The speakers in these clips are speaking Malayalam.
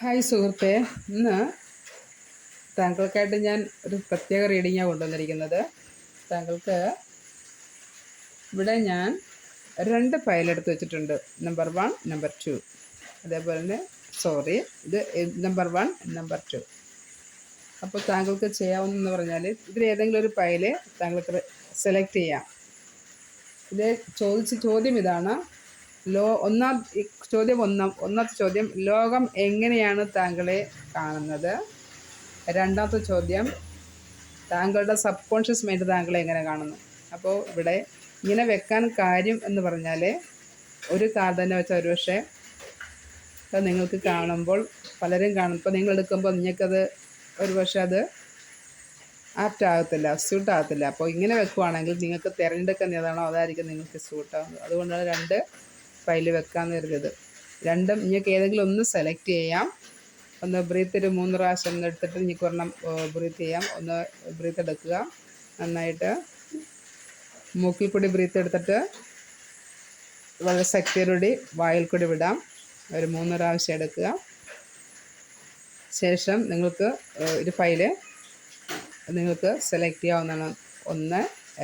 ഹായ് സുഹൃത്തെ. ഇന്ന് താങ്കൾക്കായിട്ട് ഞാൻ ഒരു പ്രത്യേക റീഡിങ്ങാണ് കൊണ്ടുവന്നിരിക്കുന്നത്. താങ്കൾക്ക് ഇവിടെ ഞാൻ രണ്ട് ഫയൽ എടുത്ത് വെച്ചിട്ടുണ്ട്. നമ്പർ വൺ നമ്പർ ടു അതേപോലെ തന്നെ സോറി ഇത് നമ്പർ വൺ നമ്പർ ടു അപ്പോൾ താങ്കൾക്ക് ചെയ്യാവുന്നതെന്ന് പറഞ്ഞാൽ ഇതിൽ ഏതെങ്കിലും ഒരു ഫയൽ താങ്കൾക്ക് സെലക്ട് ചെയ്യാം. ഇത് ചോദിച്ച ചോദ്യം ഇതാണ്. ലോ ഒന്നാം ചോദ്യം ഒന്നാം ഒന്നാമത്തെ ചോദ്യം ലോകം എങ്ങനെയാണ് താങ്കളെ കാണുന്നത്? രണ്ടാമത്തെ ചോദ്യം താങ്കളുടെ സബ് കോൺഷ്യസ് മൈൻഡ് താങ്കളെ എങ്ങനെ കാണുന്നു? അപ്പോൾ ഇവിടെ ഇങ്ങനെ വെക്കാൻ കാര്യം എന്ന് പറഞ്ഞാൽ ഒരു കാർ തന്നെ വെച്ചാൽ ഒരു പക്ഷേ അത് നിങ്ങൾക്ക് കാണുമ്പോൾ പലരും കാണും. ഇപ്പോൾ നിങ്ങൾ എടുക്കുമ്പോൾ നിങ്ങൾക്കത് ഒരു പക്ഷേ അത് ആപ്റ്റ് ആകത്തില്ല സ്യൂട്ട് ആകത്തില്ല. അപ്പോൾ ഇങ്ങനെ വെക്കുവാണെങ്കിൽ നിങ്ങൾക്ക് തിരഞ്ഞെടുക്കുന്ന ഏതാണോ അതായിരിക്കും നിങ്ങൾക്ക് സ്യൂട്ട് ആകുന്നത് അതുകൊണ്ടാണ് രണ്ട് ഫയൽ വെക്കാമെന്ന് കരുതിയത്. രണ്ടും നിങ്ങൾക്ക് ഏതെങ്കിലും ഒന്ന് സെലക്ട് ചെയ്യാം. ഒന്ന് ബ്രീത്ത് ഒരു മൂന്ന് പ്രാവശ്യം ഒന്ന് എടുത്തിട്ട് നിങ്ങൾക്ക് ഒരെണ്ണം ബ്രീത്ത് ചെയ്യാം. ഒന്ന് ബ്രീത്ത് എടുക്കുക. നന്നായിട്ട് മൂക്കിൽ കൂടി ബ്രീത്ത് എടുത്തിട്ട് വളരെ ശക്തിയോടുകൂടി വായിൽ കൂടി വിടാം. ഒരു മൂന്ന് പ്രാവശ്യം എടുക്കുക. ശേഷം നിങ്ങൾക്ക് ഒരു ഫയൽ നിങ്ങൾക്ക് സെലക്ട് ചെയ്യാവുന്നതാണ്. ഒന്ന്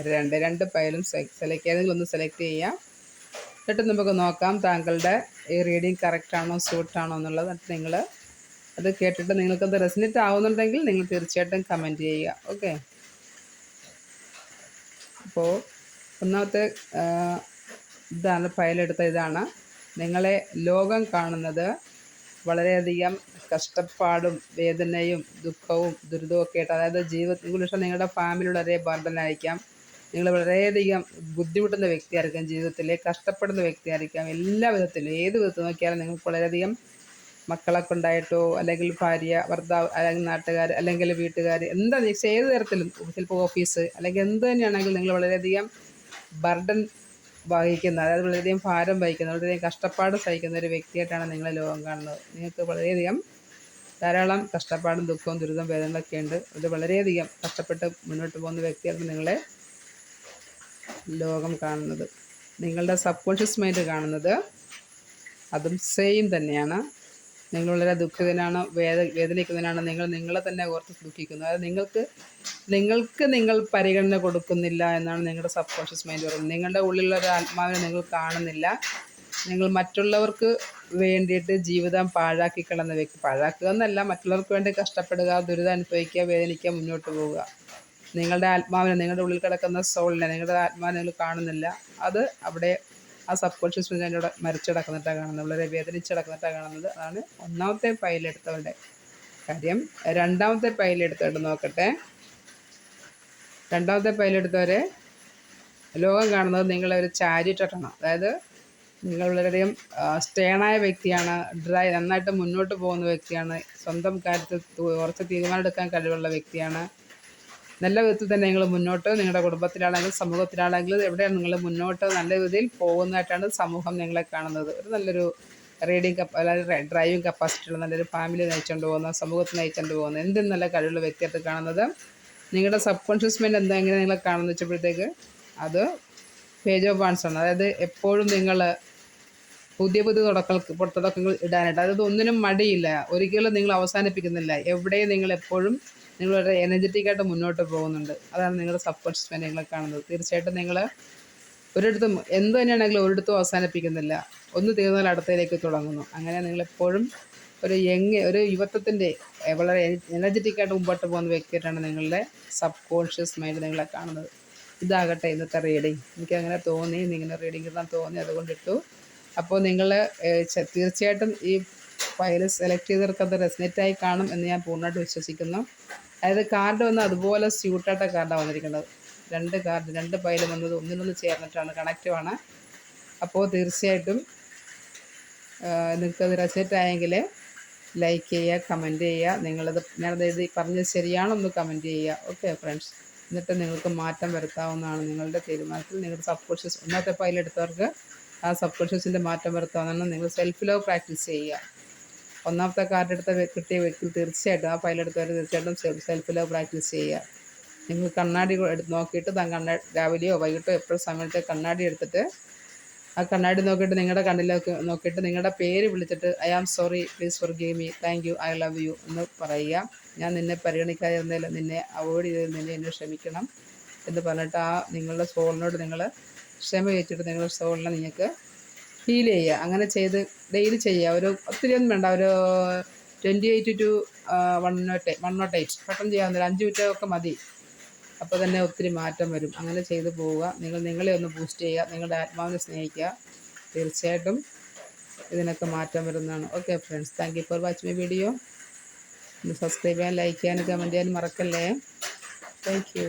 രണ്ട് രണ്ട് ഫയലും സെലക്ട് ഏതെങ്കിലും ഒന്ന് സെലക്ട് ചെയ്യാം. എന്നിട്ട് നമുക്ക് നോക്കാം താങ്കളുടെ ഈ റീഡിങ് കറക്റ്റ് ആണോ സൂട്ട് ആണോ എന്നുള്ളത്. എന്നിട്ട് നിങ്ങൾ അത് കേട്ടിട്ട് നിങ്ങൾക്കത് റെസിനേറ്റ് ആവുന്നുണ്ടെങ്കിൽ നിങ്ങൾ തീർച്ചയായിട്ടും കമന്റ് ചെയ്യുക. ഓക്കെ അപ്പോൾ ഒന്നാമത്തെ ഇതാണ് ഫയലെടുത്ത ഇതാണ്. നിങ്ങളെ ലോകം കാണുന്നത് വളരെയധികം കഷ്ടപ്പാടും വേദനയും ദുഃഖവും ദുരിതവും ഒക്കെ ആയിട്ട് അതായത് ജീവിതത്തിൽ നിങ്ങളുടെ ഫാമിലി വളരെ ബർഡനായിരിക്കാം നിങ്ങൾ വളരെയധികം ബുദ്ധിമുട്ടുന്ന വ്യക്തിയായിരിക്കാം ജീവിതത്തിൽ കഷ്ടപ്പെടുന്ന വ്യക്തിയായിരിക്കാം എല്ലാ വിധത്തിലും ഏത് വിധത്തിൽ നോക്കിയാലും നിങ്ങൾക്ക് വളരെയധികം മക്കളൊക്കെ ഉണ്ടായിട്ടോ അല്ലെങ്കിൽ ഭാര്യ ഭർത്താവ് അല്ലെങ്കിൽ നാട്ടുകാർ അല്ലെങ്കിൽ വീട്ടുകാർ എന്താ ഏത് തരത്തിലും ചിലപ്പോൾ ഓഫീസ് അല്ലെങ്കിൽ എന്ത് തന്നെയാണെങ്കിലും നിങ്ങൾ വളരെയധികം ബർഡൻ വഹിക്കുന്ന അതായത് വളരെയധികം ഭാരം വഹിക്കുന്ന വളരെയധികം കഷ്ടപ്പാട് സഹിക്കുന്ന ഒരു വ്യക്തിയായിട്ടാണ് നിങ്ങളെ ലോകം കാണുന്നത്. നിങ്ങൾക്ക് വളരെയധികം ധാരാളം കഷ്ടപ്പാടും ദുഃഖവും ദുരിതം വേദനകളൊക്കെ ഉണ്ട് അത് വളരെയധികം കഷ്ടപ്പെട്ട് മുന്നോട്ട് പോകുന്ന വ്യക്തിയാണ് നിങ്ങളെ ലോകം കാണുന്നത്. നിങ്ങളുടെ സബ് കോൺഷ്യസ് മൈൻഡ് കാണുന്നത് അതും സെയിം തന്നെയാണ്. നിങ്ങൾ വളരെ ദുഃഖിതനാണ് വേദ വേദനിക്കുന്നതിനാണ് നിങ്ങൾ നിങ്ങളെ തന്നെ ഓർത്ത് ദുഃഖിക്കുന്നത് അതായത് നിങ്ങൾക്ക് നിങ്ങൾക്ക് നിങ്ങൾ പരിഗണന കൊടുക്കുന്നില്ല എന്നാണ് നിങ്ങളുടെ സബ് കോൺഷ്യസ് മൈൻഡ് പറയുന്നത്. നിങ്ങളുടെ ഉള്ളിലുള്ള ഒരു ആത്മാവിനെ നിങ്ങൾ കാണുന്നില്ല. നിങ്ങൾ മറ്റുള്ളവർക്ക് വേണ്ടിയിട്ട് ജീവിതം പാഴാക്കി വ്യക്തി. പാഴാക്കുക എന്നല്ല മറ്റുള്ളവർക്ക് വേണ്ടി കഷ്ടപ്പെടുക ദുരിതം അനുഭവിക്കുക വേദനിക്കുക മുന്നോട്ട് പോവുക. നിങ്ങളുടെ ആത്മാവിനെ നിങ്ങളുടെ ഉള്ളിൽ കിടക്കുന്ന സോളിനെ നിങ്ങളുടെ ആത്മാവിനെ നിങ്ങൾ കാണുന്നില്ല. അത് അവിടെ ആ സബ് കോൺഷ്യസ് മൈൻഡിലൂടെ മരിച്ചടക്കുന്നിട്ടാണ് കാണുന്നത്. വളരെ വേദനിച്ചടക്കുന്നിട്ടാണ് കാണുന്നത്. അതാണ് ഒന്നാമത്തെ ഫയലെടുത്തവരുടെ കാര്യം. രണ്ടാമത്തെ ഫയലെടുത്തവരുടെ നോക്കട്ടെ. രണ്ടാമത്തെ ഫയലെടുത്തവരെ ലോകം കാണുന്നത് നിങ്ങളെ ഒരു ചാരിറ്റാണ് അതായത് നിങ്ങൾ വളരെയധികം സ്റ്റേണായ വ്യക്തിയാണ്. ഡ്രൈ നന്നായിട്ട് മുന്നോട്ട് പോകുന്ന വ്യക്തിയാണ്. സ്വന്തം കാര്യത്തിൽ കുറച്ച് തീരുമാനം എടുക്കാൻ കഴിവുള്ള വ്യക്തിയാണ്. നല്ല വിധത്തിൽ തന്നെ നിങ്ങൾ മുന്നോട്ട് നിങ്ങളുടെ കുടുംബത്തിലാണെങ്കിലും സമൂഹത്തിലാണെങ്കിലും എവിടെയാണ് നിങ്ങൾ മുന്നോട്ട് നല്ല രീതിയിൽ പോകുന്നതായിട്ടാണ് സമൂഹം നിങ്ങളെ കാണുന്നത്. ഒരു നല്ലൊരു റീഡിങ് കപ്പ ഡ്രൈവിങ് ഡ്രൈവിംഗ് കപ്പാസിറ്റിയുള്ള നല്ലൊരു ഫാമിലി നയിച്ചുകൊണ്ട് പോകുന്ന സമൂഹത്തിൽ നയിച്ചുകൊണ്ട് പോകുന്ന എന്തും നല്ല കഴിവുള്ള വ്യക്തിയായിട്ട് കാണുന്നത്. നിങ്ങളുടെ സബ് കോൺഷ്യസ് മൈൻഡ് എന്താ നിങ്ങളെ കാണുന്ന വെച്ചപ്പോഴത്തേക്ക് അത് പേജ് ഓഫ് വാൺസ് ആണ്. അതായത് എപ്പോഴും നിങ്ങൾ പുതിയ പുതിയ തുടക്കങ്ങൾ തുടക്കങ്ങൾ ഇടാനായിട്ട്. അതായത് ഒന്നിനും മടിയില്ല. ഒരിക്കലും നിങ്ങൾ അവസാനിപ്പിക്കുന്നില്ല. എവിടെയും നിങ്ങൾ എപ്പോഴും നിങ്ങൾ വളരെ എനർജറ്റിക് ആയിട്ട് മുന്നോട്ട് പോകുന്നുണ്ട്. അതാണ് നിങ്ങളുടെ മൈൻഡ് നിങ്ങളെ കാണുന്നത്. തീർച്ചയായിട്ടും നിങ്ങൾ ഒരിടത്തും എന്ത് തന്നെയാണെങ്കിലും ഒരിടത്തും അവസാനിപ്പിക്കുന്നില്ല. ഒന്ന് തീർന്നാൽ അടുത്തയിലേക്ക് തുടങ്ങുന്നു. അങ്ങനെ നിങ്ങളെപ്പോഴും ഒരു യങ് ഒരു യുവത്വത്തിന്റെ വളരെ എനർജറ്റിക് ആയിട്ട് മുമ്പോട്ട് പോകുന്ന വ്യക്തിയായിട്ടാണ് നിങ്ങളുടെ സബ് കോൺഷ്യസ് മൈൻഡ് നിങ്ങളെ കാണുന്നത്. ഇതാകട്ടെ ഇന്നത്തെ റീഡിങ് എനിക്ക് അങ്ങനെ തോന്നി നിങ്ങളുടെ റീഡിങ് ഇടാൻ തോന്നി അതുകൊണ്ട് ഇട്ടു അപ്പോൾ നിങ്ങൾ തീർച്ചയായിട്ടും ഈ ഫയൽ സെലക്ട് ചെയ്തവർക്ക് അത് റെസിനേറ്റായി കാണും എന്ന് ഞാൻ പൂർണമായിട്ട് വിശ്വസിക്കുന്നു. അതായത് കാർഡ് വന്ന് അതുപോലെ സ്യൂട്ടായിട്ട കാർഡാണ് വന്നിരിക്കുന്നത്. രണ്ട് കാർഡ് രണ്ട് പൈലും വന്നത് ഒന്നിനൊന്ന് ചേർന്നിട്ടാണ് കണക്റ്റീവാണ് അപ്പോൾ തീർച്ചയായിട്ടും നിങ്ങൾക്കത് റെസെറ്റായെങ്കിൽ ലൈക്ക് ചെയ്യുക കമന്റ് ചെയ്യുക. നിങ്ങളത് ഞാനത് എഴുതി പറഞ്ഞത് ശരിയാണോ ഒന്ന് കമന്റ് ചെയ്യുക. ഓക്കെ ഫ്രണ്ട്സ് എന്നിട്ട് നിങ്ങൾക്ക് മാറ്റം വരുത്താവുന്നതാണ് നിങ്ങളുടെ തീരുമാനത്തിൽ. നിങ്ങളുടെ സബ് കോൺഷ്യസ് ഒന്നാമത്തെ പൈലെടുത്തവർക്ക് ആ സബ് കോൺഷ്യസിന്റെ മാറ്റം വരുത്താവുന്നതാണ്. നിങ്ങൾ സെൽഫ് ലവ് പ്രാക്ടീസ് ചെയ്യുക. ഒന്നാമത്തെ കാർഡ് എടുത്ത കിട്ടിയ വ്യക്തി തീർച്ചയായിട്ടും ആ ഫയലെടുത്തവർ തീർച്ചയായിട്ടും സെൽഫ് ലവ് പ്രാക്ടീസ് ചെയ്യുക. നിങ്ങൾ കണ്ണാടി എടുത്ത് നോക്കിയിട്ട് താൻ കണ്ണാടി രാവിലെയോ വൈകിട്ടോ എപ്പോഴും സമയത്ത് കണ്ണാടി എടുത്തിട്ട് ആ കണ്ണാടി നോക്കിയിട്ട് നിങ്ങളുടെ കണ്ണിലേക്ക് നോക്കിയിട്ട് നിങ്ങളുടെ പേര് വിളിച്ചിട്ട് I am sorry please forgive me thank you I love you എന്ന് പറയുക. ഞാൻ നിന്നെ പരിഗണിക്കാതിരുന്നതിൽ നിന്നെ അവോയ്ഡ് ചെയ്ത് നിന്നെ എന്നെ ക്ഷമിക്കണം എന്ന് പറഞ്ഞിട്ട് ആ നിങ്ങളുടെ സോളിനോട് നിങ്ങൾ ക്ഷമ വെച്ചിട്ട് നിങ്ങളുടെ സോളിനെ നിങ്ങൾക്ക് ഫീൽ ചെയ്യുക. അങ്ങനെ ചെയ്ത് ഡെയിലി ചെയ്യുക. ഒരു ഒത്തിരി ഒന്നും വേണ്ട. ഒരു twenty eight two one nought one nought eight പെട്ടെന്ന് ചെയ്യാവുന്ന അഞ്ച് മിനിറ്റൊക്കെ മതി. അപ്പോൾ തന്നെ ഒത്തിരി മാറ്റം വരും. അങ്ങനെ ചെയ്തു പോവുക. നിങ്ങൾ നിങ്ങളെ ഒന്ന് ബൂസ്റ്റ് ചെയ്യുക. നിങ്ങളുടെ ആത്മാവിനെ സ്നേഹിക്കുക. തീർച്ചയായിട്ടും ഇതിനൊക്കെ മാറ്റം വരുന്നതാണ്. Okay friends thank you for watch my video ഒന്ന് സബ്സ്ക്രൈബ് ചെയ്യാൻ ലൈക്ക് ചെയ്യാനും കമന്റ് ചെയ്യാനും മറക്കല്ലേ? Thank you